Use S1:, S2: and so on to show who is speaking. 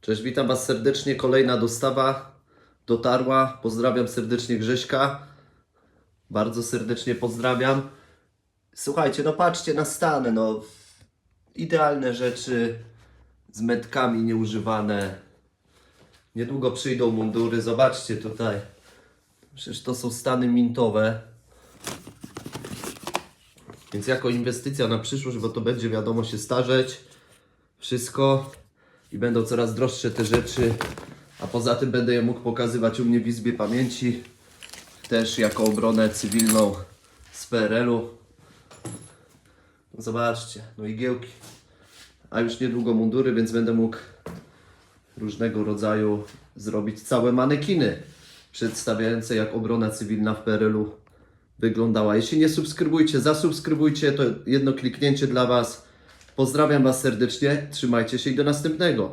S1: Cześć, witam Was serdecznie. Kolejna dostawa dotarła. Pozdrawiam serdecznie Grześka. Bardzo serdecznie pozdrawiam. Słuchajcie, no patrzcie na stan, no idealne rzeczy z metkami nieużywane. Niedługo przyjdą mundury. Zobaczcie tutaj. Przecież to są stany mintowe. Więc jako inwestycja na przyszłość, bo to będzie wiadomo się starzeć. Wszystko i będą coraz droższe te rzeczy. A poza tym będę je mógł pokazywać u mnie w Izbie Pamięci. Też jako obronę cywilną z PRL-u. No Zobaczcie, no igiełki. A już niedługo mundury, więc będę mógł różnego rodzaju zrobić całe manekiny przedstawiające jak obrona cywilna w PRL-u wyglądała. Jeśli nie subskrybujcie, zasubskrybujcie, to jedno kliknięcie dla Was. Pozdrawiam Was serdecznie, trzymajcie się i do następnego.